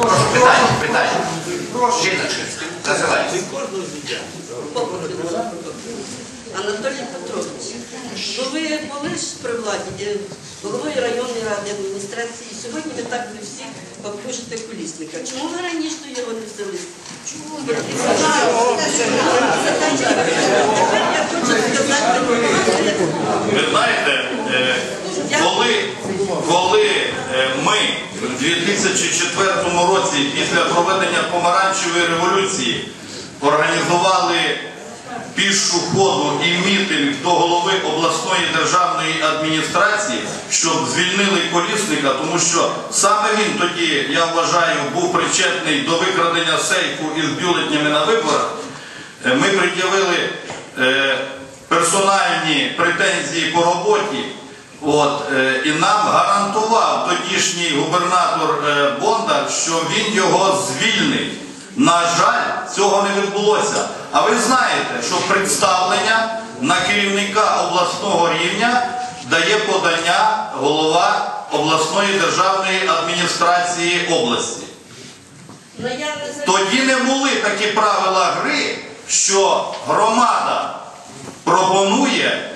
Питання, питання. Жіночки, називайте. Анатолій Петрович, ви були ж при владі, е, головою районної ради адміністрації, і сьогодні ви так ви всі обкружите колісника. Чому ви раніше його не взяли? Чому ви? Тепер я хочу сказати, Ви знаєте, е, коли, коли е, ми в 2004 році після проведення помаранчевої революції організували пішу ходу і мітинг до голови обласної державної адміністрації, щоб звільнили колісника, тому що саме він тоді, я вважаю, був причетний до викрадення сейфу із бюлетнями на виборах. Е, Ми пред'явили е, персональні претензії по роботі. От, е, і нам гарантував тодішній губернатор Бондар, що він його звільнить. На жаль, цього не відбулося. А ви знаєте, що представлення на керівника обласного рівня дає подання голова обласної державної адміністрації області. ну. Тоді не були такі правила гри, що громада пропонує.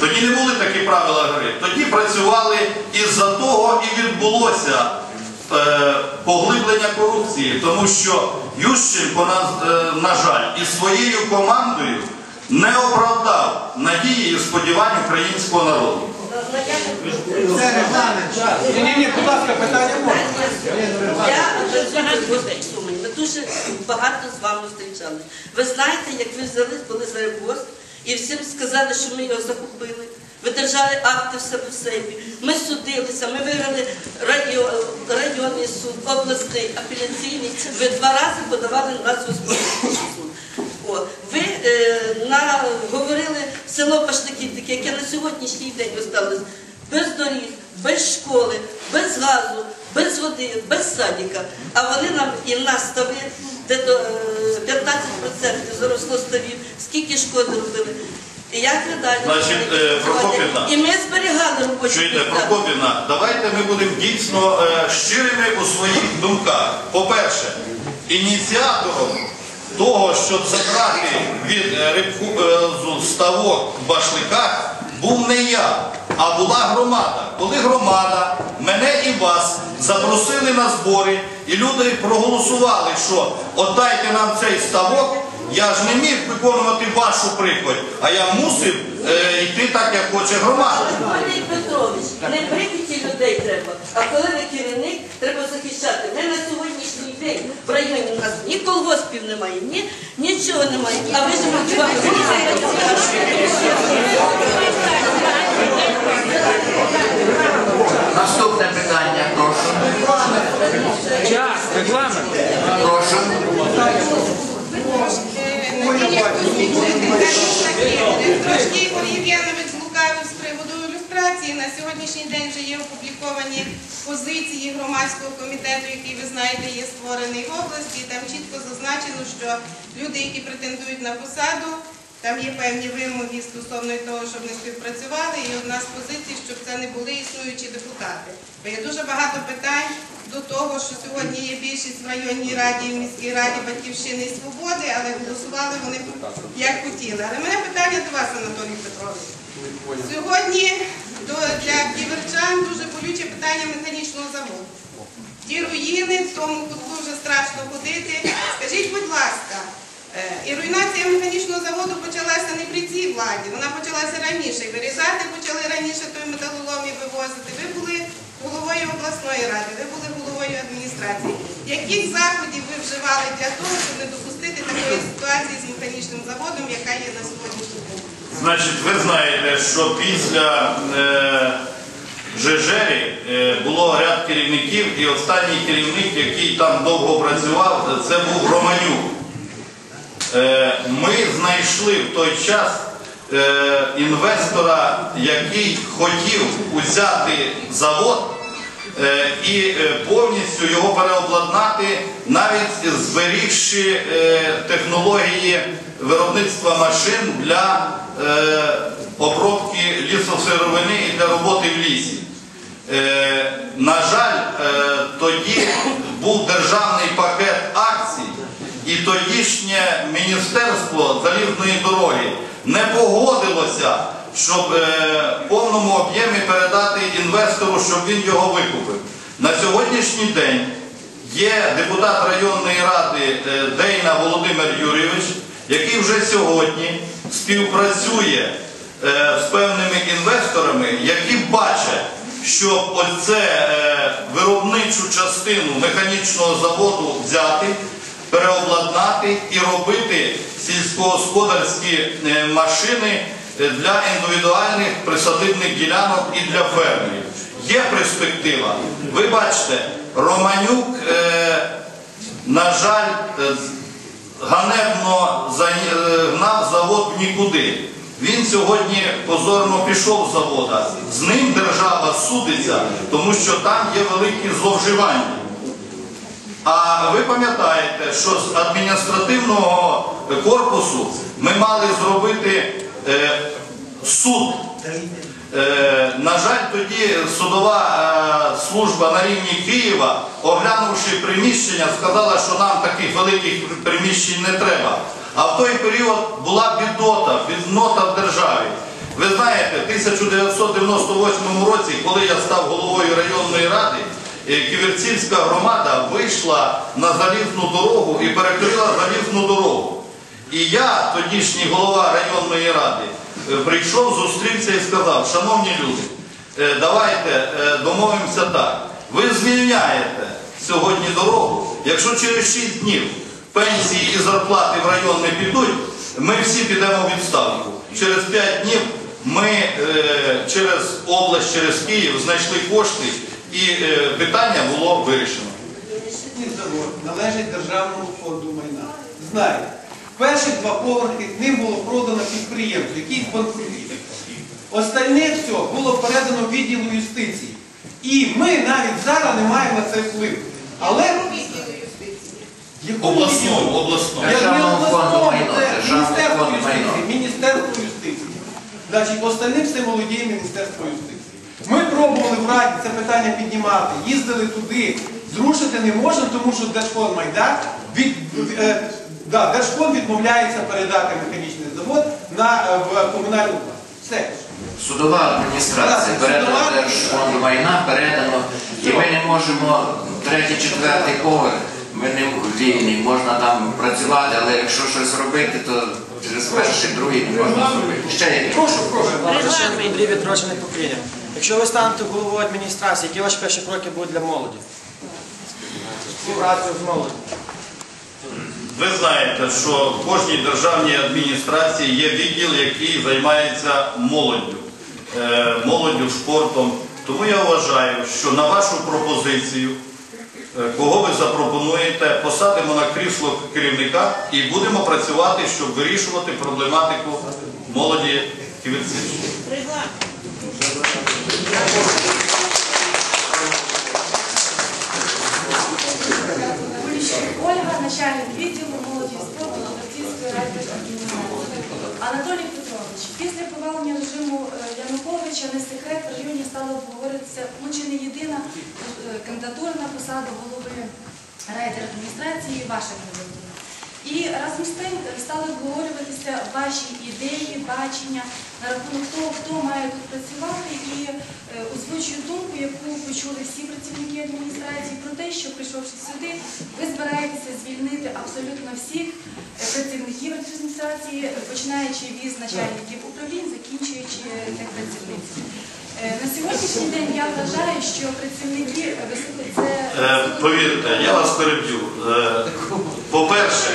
Тоді не були такі правила гри. Тоді працювали із-за того і відбулося поглиблення корупції, тому що Ющенко, на, е, на жаль, із своєю командою не оправдав надії і сподівань українського народу. Я не Це регламент. Ні, ні, ні, будь ласка, питання можна. Я працюю в Сумані. Ми дуже багато з вами зустрічали. Ви знаєте, як ви взяли, коли за і всім сказали, що ми його захопили. Ви держали акти в себе. Ми судилися, ми виграли район, районний суд, обласний, апеляційний. Ви два рази подавали на нас господарський суд. Ви е, говорили село Паштаківники, яке на сьогоднішній день осталось без доріг, без школи, без газу, без води, без садика. А вони нам і нас стави, де до е, 15% заросло ставів, скільки шкоди робили. І як ви далі? Значить, е, Прокопівна. І ми зберігали робочі Чуєте, місця. Прокопівна, давайте ми будемо дійсно е, щирими у своїх думках. По-перше, ініціатором того, щоб забрати від е, рибку ставок в башликах, був не я, а була громада. Коли громада мене і вас запросили на збори, і люди проголосували, що отдайте нам цей ставок. Я ж не міг виконувати вашу приповідь, а я мусив е, йти так, як хоче громада. Пане Петрович, не прибиті людей треба, а коли ви керівник, треба захищати. Ми на сьогоднішній день в районі у нас ні колгоспів немає, ні нічого немає. А ви ж Наступне питання, прошу. Час, регламент. Прошу. Трошки Ігор Євгенович злукавив з приводу ілюстрації. На сьогоднішній день вже є опубліковані позиції громадського комітету, який ви знаєте, є створений в області. Там чітко зазначено, що люди, які претендують на посаду, там є певні вимоги стосовно того, щоб не співпрацювали. І одна з позицій, щоб це не були існуючі депутати. Бо є дуже багато питань до того, що сьогодні є більшість в районній раді в міській раді батьківщини і свободи, але голосували вони як хотіли. Але мене питання до вас, Анатолій Петрович. Сьогодні до, для ківерчан дуже болюче питання механічного заводу. Ті руїни, в тому кутку вже страшно ходити. Скажіть, будь ласка, е, і руйнація механічного заводу почалася не при цій владі, вона почалася раніше. Вирізати почали раніше той металолом і вивозити. Ви були головою обласної ради, ви були головою адміністрації. Яких заходів ви вживали для того, щоб не допустити такої ситуації з механічним заводом, яка є на сьогоднішній день? Значить, ви знаєте, що після е, Жежері е, було ряд керівників, і останній керівник, який там довго працював, це був Романюк. Е, ми знайшли в той час е, інвестора, який хотів узяти завод е, і е, повністю його переобладнати, навіть зберігши е, технології виробництва машин для е, обробки лісосировини і для роботи в лісі. Е, на жаль, е, тоді був державний пакет акцій, і тодішнє Міністерство залізної дороги не погодилося, щоб е, в повному об'ємі передати інвестору, щоб він його викупив. На сьогоднішній день є депутат районної ради е, Дейна Володимир Юрійович, який вже сьогодні співпрацює е, з певними інвесторами, які бачать, що оце е, виробничу частину механічного заводу взяти, переобладнати і робити сільськогосподарські е, машини для індивідуальних присадибних ділянок і для фермерів. Є перспектива. Ви бачите, Романюк, на жаль, ганебно загнав завод в нікуди. Він сьогодні позорно пішов з завода. З ним держава судиться, тому що там є великі зловживання. А ви пам'ятаєте, що з адміністративного корпусу ми мали зробити е, суд. Е, на жаль, тоді судова е, служба на рівні Києва, оглянувши приміщення, сказала, що нам таких великих приміщень не треба. А в той період була бідота, біднота в державі. Ви знаєте, в 1998 році, коли я став головою районної ради, е, Ківерцівська громада вийшла на залізну дорогу і перекрила залізну дорогу. І я, тодішній голова районної ради, е, прийшов, зустрівся і сказав, шановні люди, давайте е, домовимося так. Ви звільняєте сьогодні дорогу, якщо через 6 днів пенсії і зарплати в район не підуть, ми всі підемо в відставку. Через 5 днів ми е, через область, через Київ знайшли кошти і е, питання було вирішено. Освітній завод належить Державному фонду майна. Знаєте, перші два поверхи ним було продано підприємцю, який збанкрутів. Остальне все було передано відділу юстиції. І ми навіть зараз не маємо на це впливу. Але якому Обласному, відділу? обласному. Я не фонду обласному, це Міністерство юстиції. Міністерство юстиції. Значить, остальним все володіє Міністерство юстиції. Ми пробували в Раді це питання піднімати, їздили туди, зрушити не можемо, тому що Держфонд Майдан від, е, да, Держфонд відмовляється передати механічний завод на, е, в комунальну власність. Все. Судова адміністрація судова Держфонду майна, передано, і ми не можемо третій, четвертий поверх, ми не вільні, можна там працювати, але якщо щось робити, то через перший, другий не можна зробити. Ще є. Прошу, прошу. Андрій відроджений покоління. Якщо ви станете головою адміністрації, які ваші перші кроки будуть для молоді? Співпрацю з молоддю. Ви знаєте, що в кожній державній адміністрації є відділ, який займається молоддю, е, молоддю, спортом. Тому я вважаю, що на вашу пропозицію, е, кого ви запропонуєте, посадимо на крісло керівника і будемо працювати, щоб вирішувати проблематику молоді Ківерцівщини. Начальник відділу молоді спорту Латвійської райдержадміністрації. Анатолій Петрович, після повалення режиму е, Януковича не секрет в районі стало обговоритися, ну чи не єдина кандидатурна кандидатура на посаду голови райдержадміністрації, ваша кандидатура. І разом з тим стали обговорюватися ваші ідеї, бачення на рахунок того, хто має тут працювати, і е, озвучую думку, яку почули всі працівники адміністрації, про те, що прийшовши сюди, ви збираєтеся звільнити абсолютно всіх е, працівників адміністрації, починаючи від начальників управлінь, закінчуючи е, тих працівниць. Е, На сьогоднішній день я вважаю, що працівники це Повірте, я вас переб'ю. По-перше,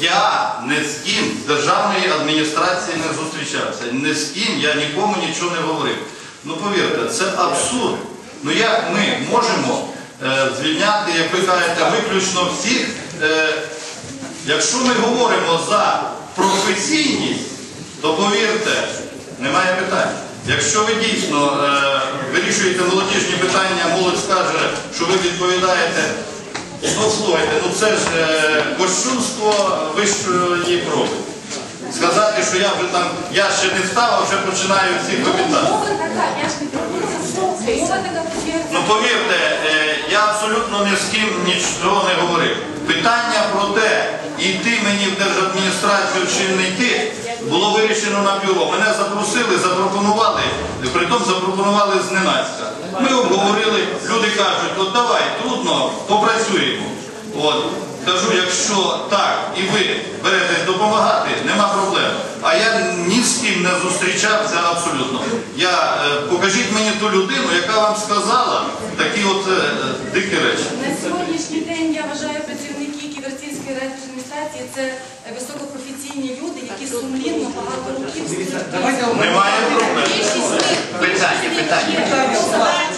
я не з ким державної адміністрації не зустрічався. Не з ким я нікому нічого не говорив. Ну повірте, це абсурд. Ну як ми можемо е, звільняти, як ви кажете, виключно всіх, е, якщо ми говоримо за професійність, то повірте, немає питань. Якщо ви дійсно е, вирішуєте молодіжні питання, молодь скаже, що ви відповідаєте, ну слухайте, ну це ж е, кощунство вищої проби. Сказати, що я вже там, я ще не став, а вже починаю всіх випитати. Мова така, я ж не пробувала. Мова така, Ну повірте, е, я абсолютно ні з ким нічого не говорив. Питання про те, йти мені в держадміністрацію чи не йти, було вирішено на бюро. Мене запросили, запропонували, притом запропонували зненацька. Ми обговорили, люди кажуть, от давай, трудно, попрацюємо. От. Кажу, якщо так і ви беретесь допомагати, нема проблем. А я ні з ким не зустрічався абсолютно. Я, е, покажіть мені ту людину, яка вам сказала такі от е, дикі речі. На сьогоднішній день я вважаю райадміністрації це високопрофесійні люди, які сумлінно багато років Немає проблем. Питання, питання.